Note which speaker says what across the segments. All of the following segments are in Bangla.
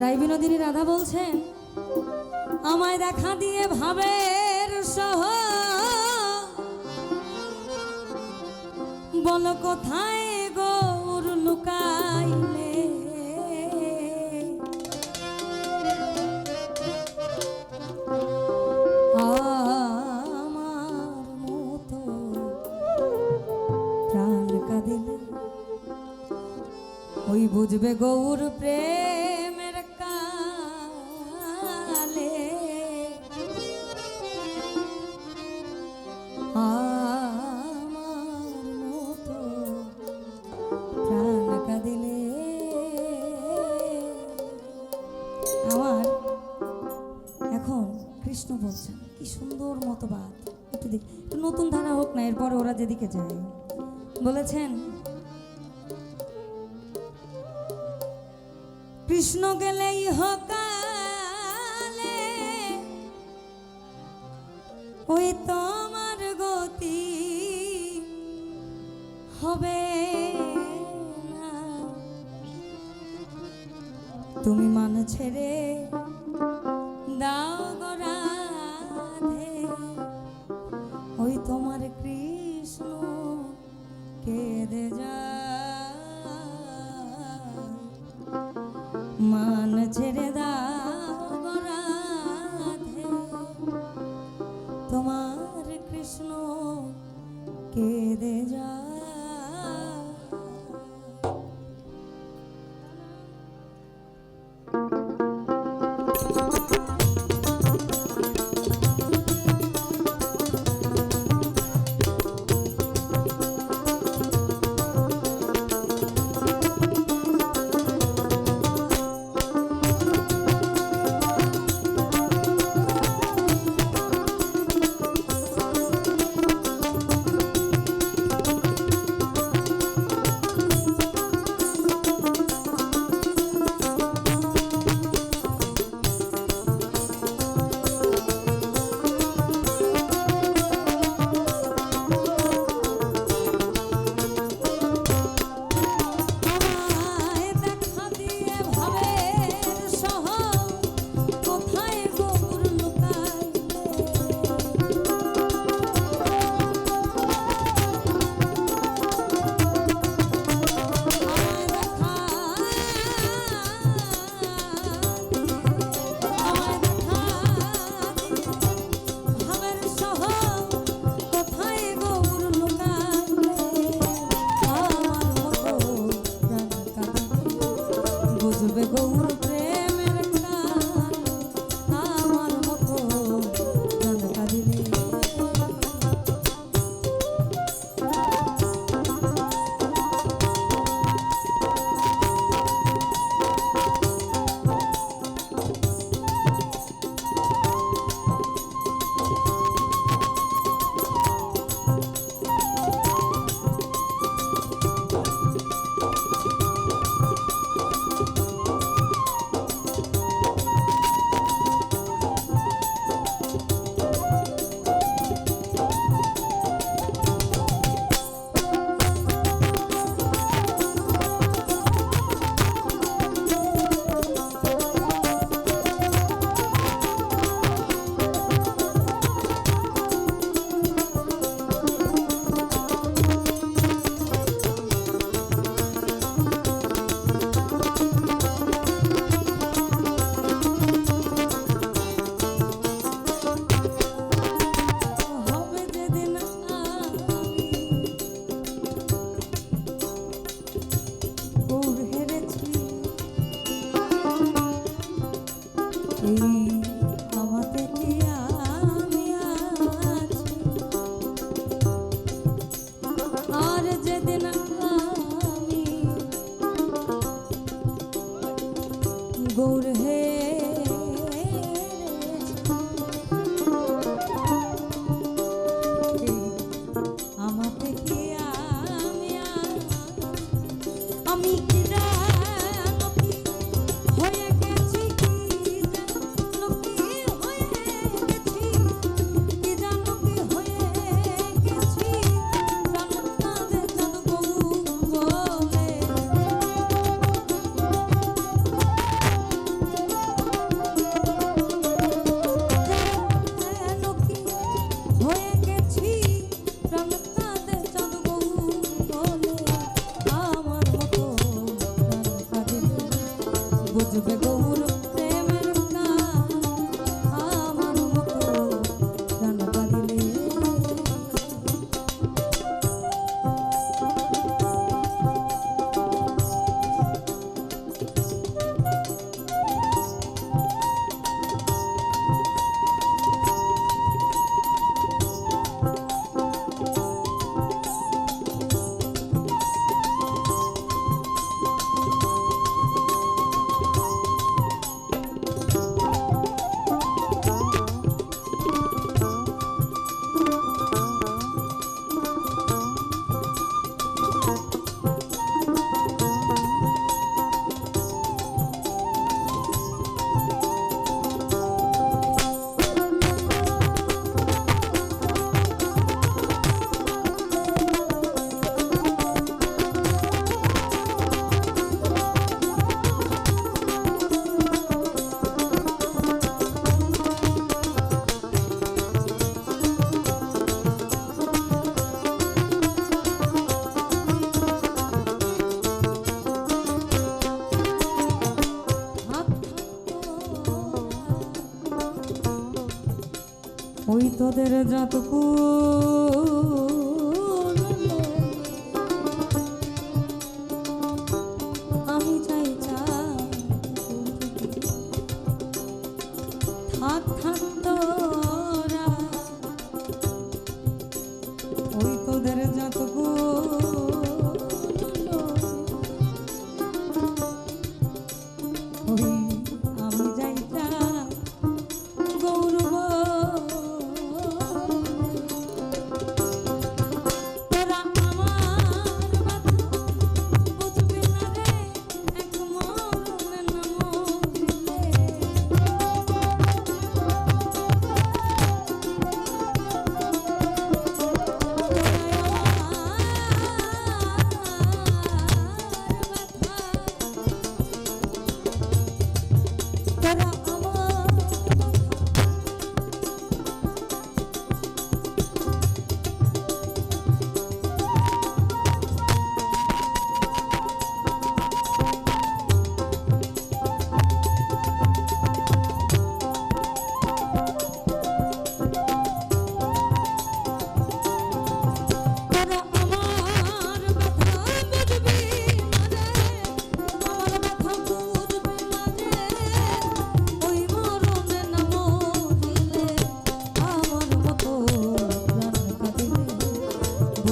Speaker 1: তাই বিনোদিনী রাধা বলছেন, আমায় দেখা দিয়ে ভাবের সহ। বল কোথায় গৌর লুকাইলে? আমার মতো প্রাণ কাঁদিলে ওই বুঝবে গৌর প্রেম। যেদিকে যায়। বলেছেন কৃষ্ণ গেলেই হোক amiguinho. ওই তোদের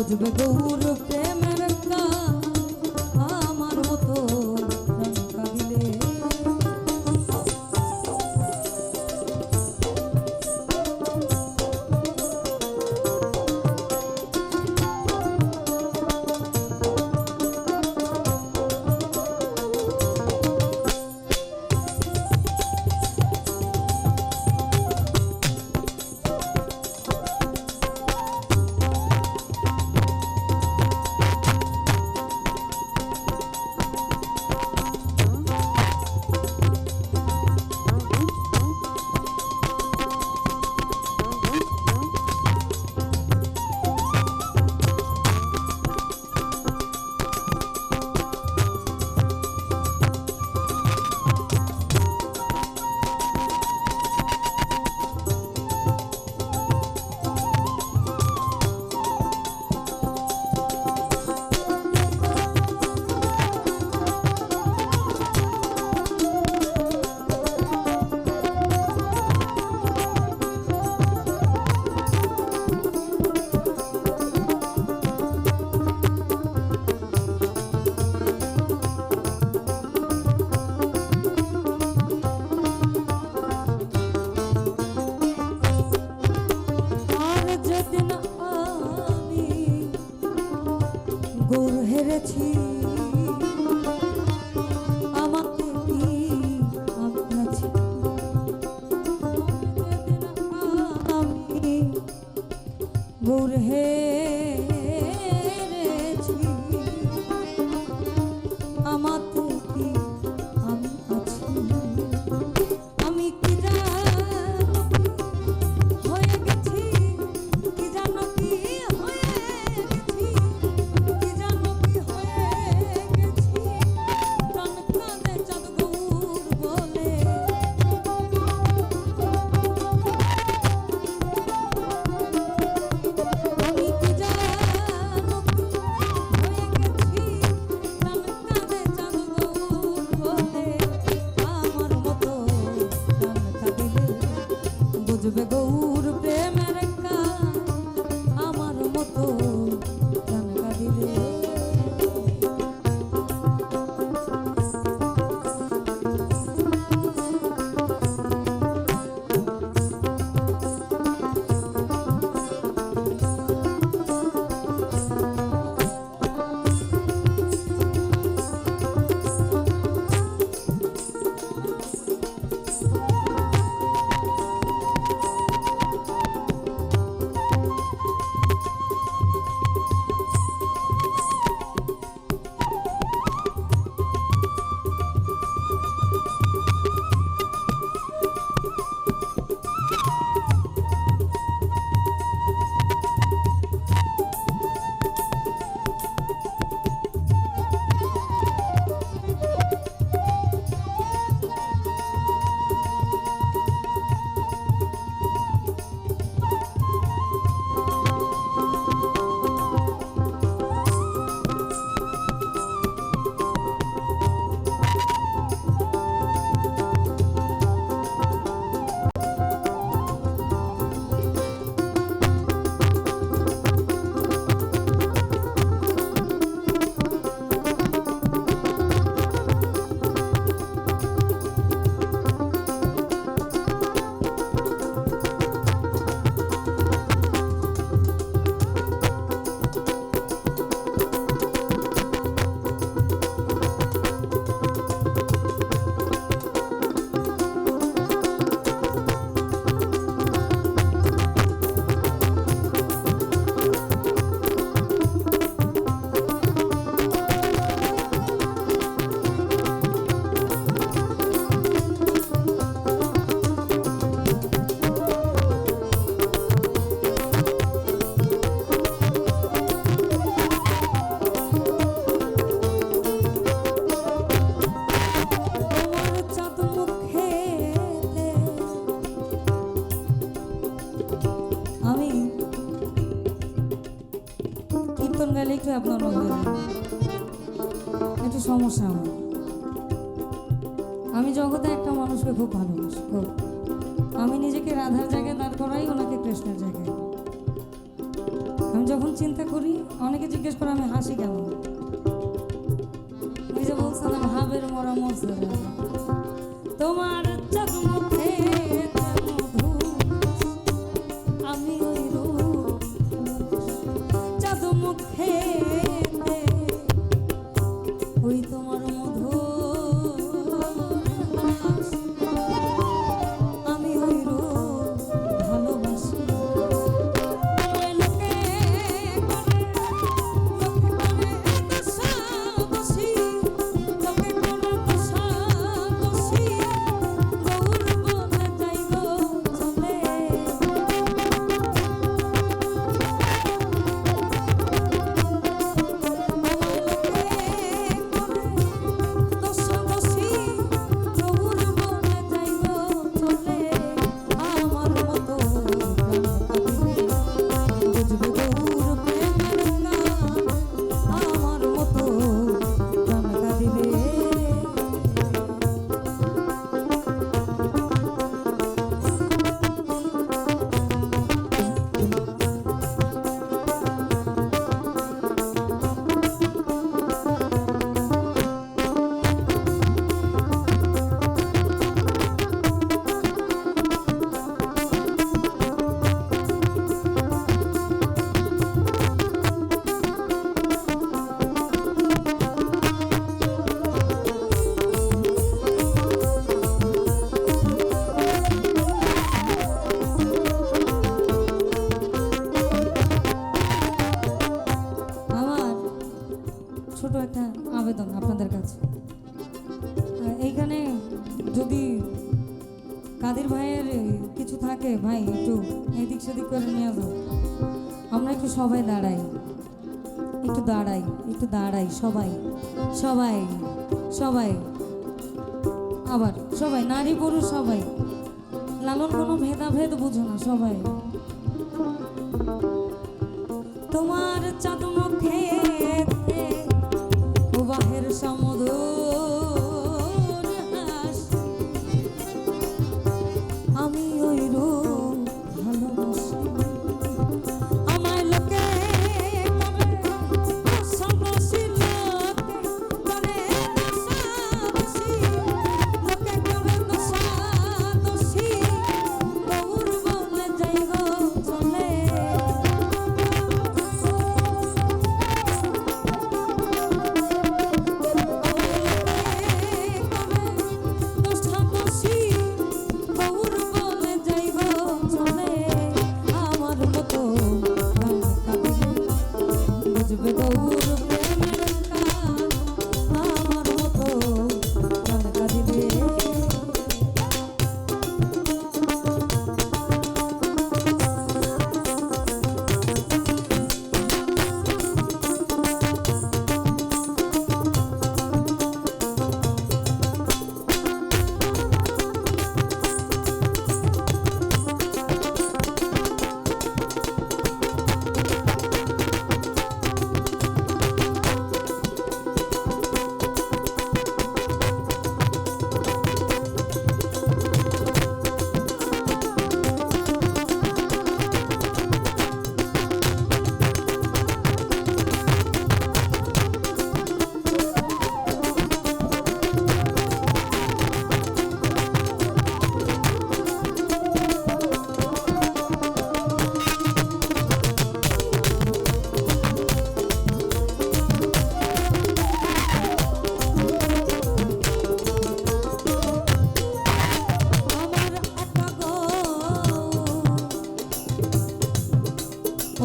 Speaker 1: বুঝবে গৌর সমস্যা আমার। আমি জগতে একটা মানুষকে খুব ভালোবাসি। খুব। সবাই সবাই সবাই। আবার সবাই, নারী পুরুষ সবাই। লালন কোনো ভেদাভেদ বুঝো না সবাই। তোমার চাঁদ মুখে বাহের সমুদ্র।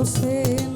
Speaker 1: você.